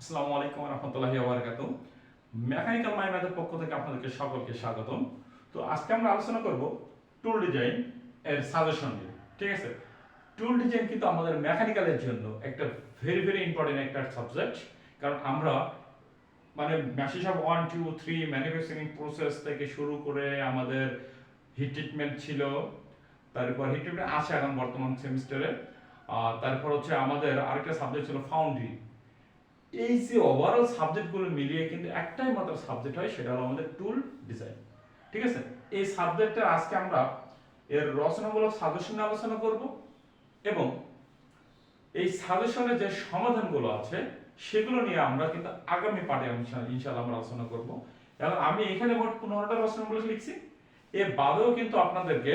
আসসালামু আলাইকুম রহমতুল্লাহি ওয়াবারাকাতু মেকানিক্যাল মাই ম্যাথের পক্ষ থেকে আপনাদেরকে সকলকে স্বাগতম। তো আজকে আমরা আলোচনা করব টুল ডিজাইন এর সাজেশন নিয়ে, ঠিক আছে? টুল ডিজাইন কিন্তু আমাদের মেকানিক্যালের জন্য একটা ভেরি ভেরি ইম্পর্টেন্ট একটা সাবজেক্ট কারণ আমরা মানে মেশিন সব one two three manufacturing process থেকে শুরু করে আমাদের হিট ট্রিটমেন্ট ছিল, তারপর হিট ট্রিটমেন্ট আছে এখন বর্তমান সেমিস্টারে তারপর হচ্ছে আমাদের আরেকটা সাবজেক্ট ছিল ফাউন্ড্রি এই যে ওভারঅল সাবজেক্টগুলো মিলিয়ে কিন্তু একটাই মাত্র সাবজেক্ট হয়, সেটা হলো আমাদের টুল ডিজাইন ঠিক আছে? এই সাবজেক্টে আজকে আমরা এর রচনামূলক সাজেশন আলোচনা করব এবং এই সাজেশনের যে সমাধানগুলো আছে, সেগুলো নিয়ে আমরা কিন্তু আগামী পাঠে ইনশাআল্লাহ আমরা আলোচনা করব। এবং আমি এখানে মোট পনেরোটা রচনামূলক লিখছি। এ বাদেও কিন্তু আপনাদেরকে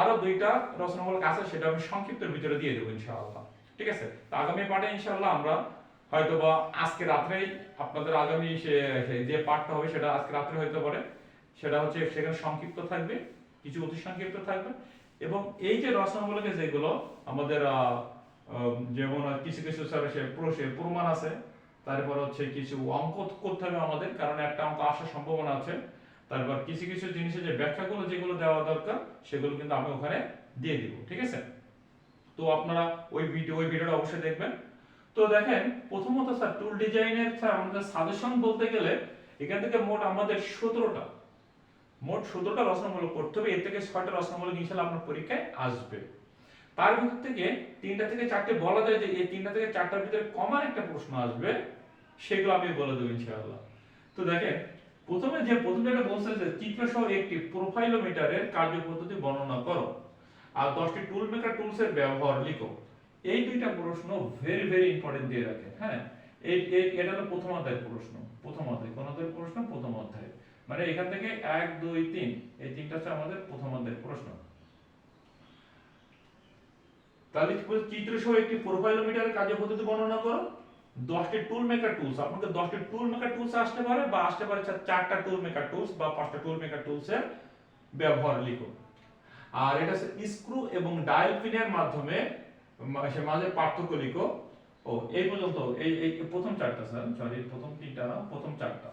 আরও দুইটা রচনামূলক আছে, সেটা আমি সংক্ষিপ্তের ভিতরে দিয়ে দেবো ইনশাআল্লাহ। ঠিক আছে? তো আগামী পাঠে ইনশাআল্লাহ আমরা হয়তো বা আজকে রাত্রেই আপনাদের আগামী যে পাঠটা হবে সেটা আজকে রাত্রে হইতে পারে। সেটা হচ্ছে সেখানে সংক্ষিপ্ত থাকবে, কিছু অতি সংক্ষিপ্ত থাকবে। এবং এই যে রচনাগুলোকে যেগুলো আমাদের যেমন কিছু কিছু স্যার সে প্রমাণ আছে, তারপর হচ্ছে কিছু অঙ্ক করতে হবে আমাদের, কারণ একটা অঙ্ক আসার সম্ভাবনা আছে। তারপর কিছু কিছু জিনিসের যে ব্যাখ্যাগুলো যেগুলো দেওয়া দরকার, সেগুলো কিন্তু আমি ওখানে দিয়ে দিব, ঠিক আছে? তো আপনারা ওই ভিডিও, ওই ভিডিওটা অবশ্যই দেখবেন। তো দেখেন, প্রথমত স্যার টুল ডিজাইনের স্যার, আমাদের সাজেশন বলতে গেলে এখান থেকে মোট আমাদের সতেরোটা, মোট সতেরোটা রচনামূলক করতে হবে। এর থেকে ছয়টা রচনামূলক ইনশাল্লাহ আপনার পরীক্ষায় আসবে। তার ভিতর থেকে তিনটা থেকে চারটে বলা যায় যে এই তিনটা থেকে চারটার ভিতরে কমন একটা প্রশ্ন আসবে, সেগুলো আমি বলে দেবো ইনশাআল্লাহ। তো দেখেন, প্রথমে যে প্রথম যেটা বলছে যে চিত্রসহ একটি প্রোফাইলোমিটারের কার্যপদ্ধতি বর্ণনা করো। আর দশটি টুল মেকার টুলস এর ব্যবহার লিখো। এই দুইটা প্রশ্ন ভেরি ভেরি ইম্পর্টেন্ট দিয়ে রাখে হ্যাঁ? এই এটা হলো প্রথম অধ্যায়ের প্রশ্ন, প্রথম অধ্যায়, কোন অধ্যায়ের প্রশ্ন? প্রথম অধ্যায়। মানে এখান থেকে এক, দুই, তিন, এই তিনটা হচ্ছে আমাদের প্রথম অধ্যায়ের প্রশ্ন। তাহলে কি বলছে? চিত্রসহ একটি প্রোফাইলোমিটারের কার্যপদ্ধতি বর্ণনা করো। দশটি টুল মেকার টুলস আপনাকে দশটি টুল মেকার টুলস আসতে পারে বা আসতে পারে চার- চারটা টুল মেকার টুলস বা পাঁচটা টুল মেকার টুলস এর ব্যবহার লিখো। আর এটা স্ক্রু এবং ডায়াল পিনের মাধ্যমে সে মাঝে পার্থক্য লিখো। ও এই পর্যন্ত, এই এই প্রথম চারটা, স্যার সরি প্রথম তিনটা না, প্রথম চারটা।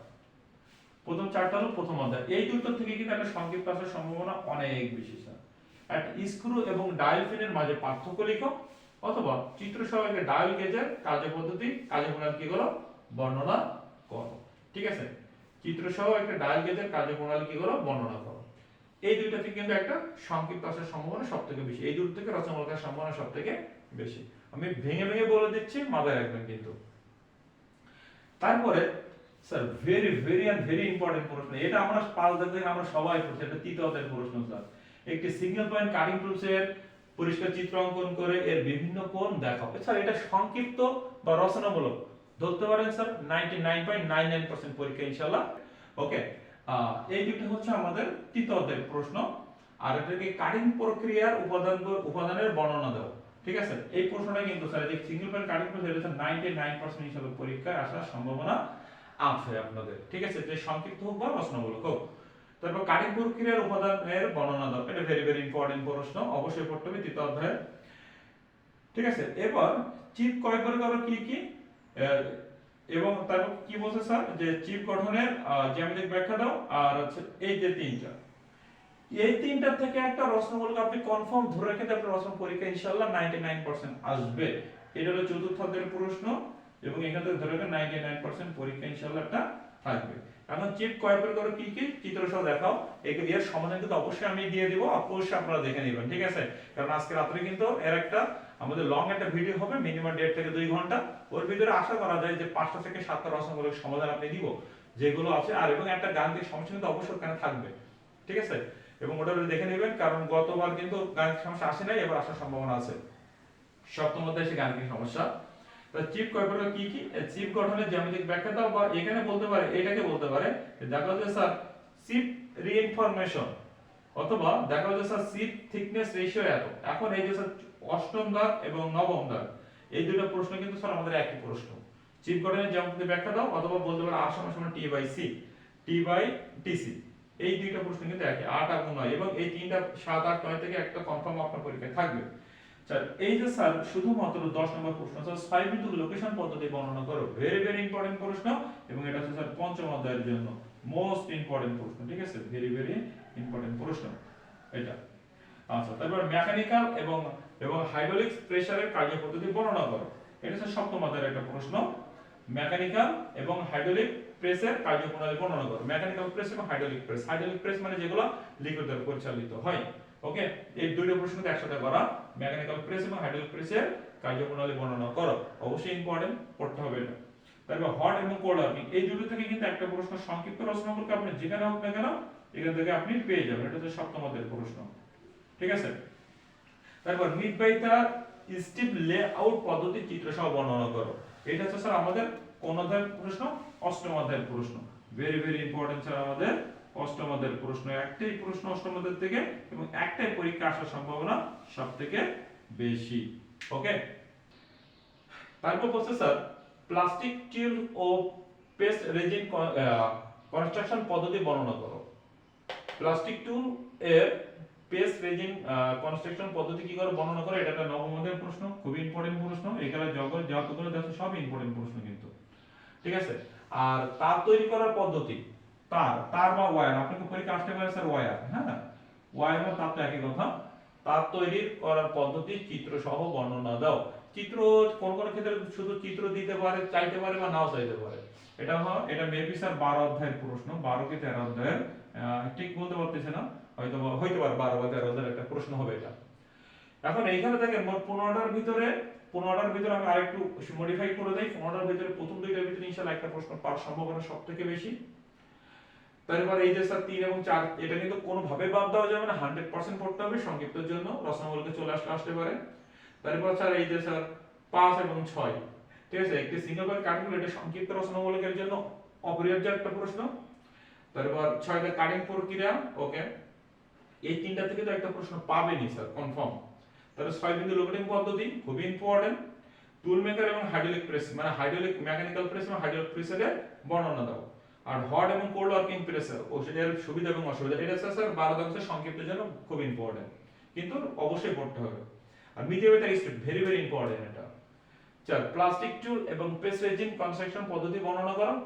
প্রথম চারটা হলো প্রথম অধ্যায়। এই দুটো থেকে কিন্তু একটা সংক্ষিপ্ত আসার সম্ভাবনা অনেক বেশি, স্যার। একটা স্ক্রু এবং ডায়াল পিনের মাঝে পার্থক্য লিখো, অথবা চিত্র সহায়কে ডায়াল গেজের কার্যপদ্ধতি কার্যপ্রণালী কি করো? বর্ণনা করো। ঠিক আছে? চিত্র সহ একটা ডায়াল গেজের কার্যপ্রণালী কি করো? বর্ণনা করো। এই দুইটা থেকে কিন্তু একটা সংক্ষিপ্ত আসার সম্ভাবনা সব থেকে বেশি। এই দুটো থেকে রচনামূলক আসার সম্ভাবনা সব থেকে বেশি। আমি ভেঙে ভেঙে বলে দিচ্ছি, মাথায় রাখবেন কিন্তু। তারপরে, sir very very and very important প্রশ্ন। এটা আমরা পাল দেখবেন আমরা সবাই পড়ছি, এটা তৃতীয় অধ্যায়ের প্রশ্ন, স্যার। একটি সিঙ্গেল পয়েন্ট কাটিং টুলস এর পরিষ্কার চিত্র অঙ্কন করে এর বিভিন্ন কোণ দেখাও স্যার, এটা সংক্ষিপ্ত বা রচনামূলক। ধরতে পারেন, স্যার 99.99% পরীক্ষা, ইনশাআল্লাহ। ওকে এই দুটো হচ্ছে আমাদের তৃতীয় অধ্যায়ের প্রশ্ন। আর এটাকে কাটিং প্রক্রিয়ার উপাদান উপাদানের বর্ণনা দাও ঠিক আছে? এই প্রশ্নটা কিন্তু স্যার এই সিঙ্গেল পয়েন্ট কাটিং টুলস এটা 99% হিসাবে পরীক্ষায় আসার সম্ভাবনা আছে আপনাদের। ঠিক আছে? যে সংক্ষিপ্ত হোক বা রচনামূলক হোক। তারপর কাটিং প্রক্রিয়ার উপাদানের বর্ণনা দাও এটা ভেরি ভেরি ইম্পর্টেন্ট প্রশ্ন। অবশ্যই পড়তে হবে তৃতীয় ঠিক আছে? এবার চিপ কয় প্রকার কি কি? এবং তারপর কি বলছে স্যার? যে চিপ গঠনের জ্যামিতিক ব্যাখ্যা দাও, আর হচ্ছে এই যে তিনটা। এই তিনটা থেকে একটা রচনামূলক আপনি কনফার্ম ধরে রেখে আপনার রচনা পরীক্ষা ইনশাআল্লাহ 99% আসবে। এটা হলো চতুর্থ অধ্যায়ের প্রশ্ন, এবং এখান থেকে ধরে রাখেন 99% পরীক্ষা ইনশাআল্লাহ একটা থাকবে। এখন চিপ কয় প্রকার কি কি? চিত্র সহ দেখাও। একে এর সমাধান কিন্তু অবশ্যই আমি দিয়ে দিব, অবশ্যই আপনারা দেখে নেবেন, ঠিক আছে? কারণ আজকে রাত্রে কিন্তু এর একটা আমাদের লং একটা ভিডিও হবে মিনিমাম দেড় থেকে দুই ঘণ্টা। ওর ভিতরে আশা করা যায় যে পাঁচটা থেকে সাতটা রচনামূলক সমাধান আপনি দিব যেগুলো আছে। আর এবং একটা গাণিতিক সমস্যা কিন্তু অবশ্যই ওখানে থাকবে। ঠিক আছে? এবং ওটা দেখে নেবেন, কারণ গতবার কিন্তু গাণিতিক সমস্যা আসে নাই, এবার আসার সম্ভাবনা আছে। সপ্তম অধ্যায়ে সে সমস্যা। চিপ কয় কি কি? চিপ গঠনের জ্যামিতিক ব্যাখ্যা দাও বা এখানে বলতে পারে, এটাকে বলতে পারে দেখা যাচ্ছে স্যার, চিপ রিইনফরমেশন, অথবা দেখা যাচ্ছে স্যার, চিপ থিকনেস রেশিও এত। এখন এই যে স্যার অষ্টম দাগ এবং নবম দাগ এই দুটো প্রশ্ন কিন্তু স্যার আমাদের একই প্রশ্ন। চিপ গঠনের জ্যামিতিক ব্যাখ্যা দাও অথবা বলতে পারে আর সমান সমান T by C T by TC এই দুইটা প্রশ্ন কিন্তু একই, আট এবং নয় এবং এই তিনটা সাত, আট, নয় থেকে একটা কনফার্ম আপনার পরীক্ষায় থাকবে। স্যার এই যে স্যার শুধুমাত্র দশ নম্বর প্রশ্ন স্যার ছয় বিন্দু লোকেশন পদ্ধতি বর্ণনা করো। ভেরি ভেরি ইম্পর্টেন্ট প্রশ্ন এবং এটা হচ্ছে স্যার পঞ্চম অধ্যায়ের জন্য মোস্ট ইম্পর্টেন্ট প্রশ্ন, ঠিক আছে? ভেরি ভেরি ইম্পর্টেন্ট প্রশ্ন। এটা। আচ্ছা তারপর মেকানিক্যাল এবং এবং হাইড্রোলিক প্রেসারের কার্যপদ্ধতি বর্ণনা করো। এটা হচ্ছে সপ্তম অধ্যায়ের একটা প্রশ্ন। মেকানিক্যাল এবং হাইড্রোলিক প্রেসের কার্যপ্রণালী বর্ণনা করো। মেকানিক্যাল প্রেস এবং হাইড্রোলিক প্রেস হাইড্রোলিক প্রেস মানে যেগুলো লিকুইড দ্বারা পরিচালিত হয়। ওকে এই দুইটা প্রশ্নকে একসাথে করা। মেকানিক্যাল প্রেস এবং হাইড্রোলিক প্রেসের কার্যপ্রণালী বর্ণনা করো। অবশ্যই ইম্পর্টেন্ট পড়তে হবে এটা। তারপর হট এবং কোল্ড ওয়ার্কিং এই দুটো থেকে কিন্তু একটা প্রশ্ন সংক্ষিপ্ত রচনা করতে আপনি যেখানে হোক না কেন, এখান থেকে আপনি পেয়ে যাবেন। এটা হচ্ছে সপ্তম অধ্যায়ের প্রশ্ন। ঠিক আছে? তারপর mid by the steep layout পদ্ধতি চিত্র সহ বর্ণনা করো। এটা হচ্ছে স্যার আমাদের কোন অধ্যায়ের প্রশ্ন? অষ্টম অধ্যায়ের প্রশ্ন। ভেরি ভেরি ইম্পর্টেন্ট স্যার আমাদের অষ্টম অধ্যায়ের প্রশ্ন। একটাই প্রশ্ন অষ্টম অধ্যায় থেকে এবং একটাই পরীক্ষা আসার সম্ভাবনা সব থেকে বেশি। ওকে তারপর বলছে স্যার প্লাস্টিক টিউব ও পেস্ট রেজিন কনস্ট্রাকশন পদ্ধতি বর্ণনা করো। প্লাস্টিক টুল এর পেস্ট রেজিন কনস্ট্রাকশন পদ্ধতি কি করে বর্ণনা করে? এটা একটা নবম অধ্যায়ের প্রশ্ন, খুবই ইম্পর্টেন্ট প্রশ্ন। এখানে জগৎ যতগুলো দেখো সব ইম্পর্টেন্ট প্রশ্ন কিন্তু। ঠিক আছে? আর তার তৈরি করার পদ্ধতি, তার তার বা ওয়্যার আপনাকে পরীক্ষা আসতে পারে স্যার ওয়্যার হ্যাঁ? ওয়্যার বা তার তো একই কথা। তার তৈরি করার পদ্ধতি, চিত্র সহ বর্ণনা দাও। চিত্র কোন কোন ক্ষেত্রে শুধু চিত্র দিতে পারে, চাইতে পারে বা নাও চাইতে পারে? এটা এটা মেবি স্যার বারো অধ্যায়ের প্রশ্ন, বারো কি তেরো অধ্যায়ের? ঠিক বলতে পারতেছে না। হয়তো হইতে পারে বারো বা তেরো অধ্যায়ের একটা প্রশ্ন হবে এটা। এখন এইখানে দেখেন, মোট পনেরোটার ভিতরে পনেরোটার ভিতরে আমি আরেকটু মডিফাই করে দেই। পনেরোটার ভিতরে প্রথম দুইটার ভিতরে ইনশাল্লাহ একটা প্রশ্ন পাওয়ার সম্ভাবনা সব থেকে বেশি তারপর এই যে স্যার তিন এবং চার, এটা কিন্তু কোনোভাবে বাদ দেওয়া যাবে না, হান্ড্রেড পার্সেন্ট পড়তে হবে জন্য। রচনাগুলোকে চলে আসলে আসতে পারে। তারপর স্যার এই যে স্যার পাঁচ এবং ছয়, ঠিক আছে? একটি সিঙ্গেল পয়েন্ট কাটিং এটা সংক্ষিপ্ত রচনামূলকের জন্য অপরিহার্য একটা প্রশ্ন। তারপর ছয়টা কাটিং প্রক্রিয়া ওকে এই তিনটা থেকে তো একটা প্রশ্ন পাবেনই, স্যার কনফার্ম তাহলে ছয় বিন্দু লোকেটিং পদ্ধতি খুবই ইম্পর্টেন্ট টুল মেকার এবং হাইড্রোলিক প্রেস মানে হাইড্রোলিক মেকানিক্যাল প্রেস এবং হাইড্রোলিক প্রেসের বর্ণনা দাও। আর হট এবং কোল্ড ওয়ার্কিং প্রেস ও সেটার সুবিধা এবং অসুবিধা, এটা স্যার স্যার, বারো দাংশের সংক্ষিপ্তের জন্য খুব ইম্পর্টেন্ট কিন্তু অবশ্যই পড়তে হবে। আর মিডিয়াম এটা স্পিড ভেরি ভেরি ইম্পর্টেন্ট এটা। চার প্লাস্টিক টুল এবং রেজিন কনস্ট্রাকশন পদ্ধতি বর্ণনা করো।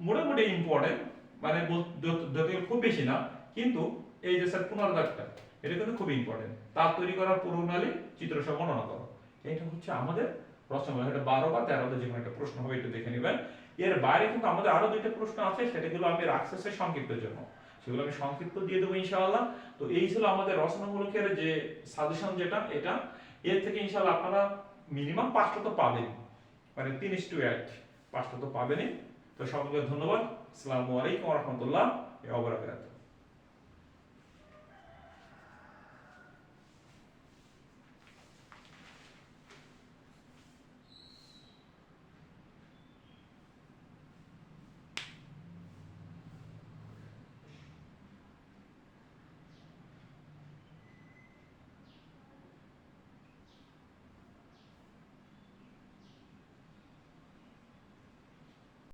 মোটামুটি ইম্পর্টেন্ট মানে যত- খুব বেশি না। কিন্তু এই যে স্যার পুনর্দাগটা এটা কিন্তু খুব ইম্পর্টেন্ট তার তৈরি করার প্রণালী চিত্র সহ বর্ণনা করো। এটা হচ্ছে আমাদের রচনা এটা বারো বা তেরোতে যে কোনো একটা প্রশ্ন হবে, একটু দেখে নেবেন। এর বাইরে কিন্তু আমাদের আরও দুইটা প্রশ্ন আছে, সেটাগুলো আমি রাখছি সংক্ষিপ্তের জন্য। সেগুলো আমি সংক্ষিপ্ত দিয়ে দেবো ইনশাআল্লাহ। তো এই ছিল আমাদের রচনামূলকের যে সাজেশন যেটা, এটা। এর থেকে ইনশাআল্লাহ আপনারা মিনিমাম পাঁচটা তো পাবেন। মানে তিন ইস টু এক পাঁচটা তো পাবেনই। তো সকলকে ধন্যবাদ। আসসালামু আলাইকুম রহমতুল্লাহ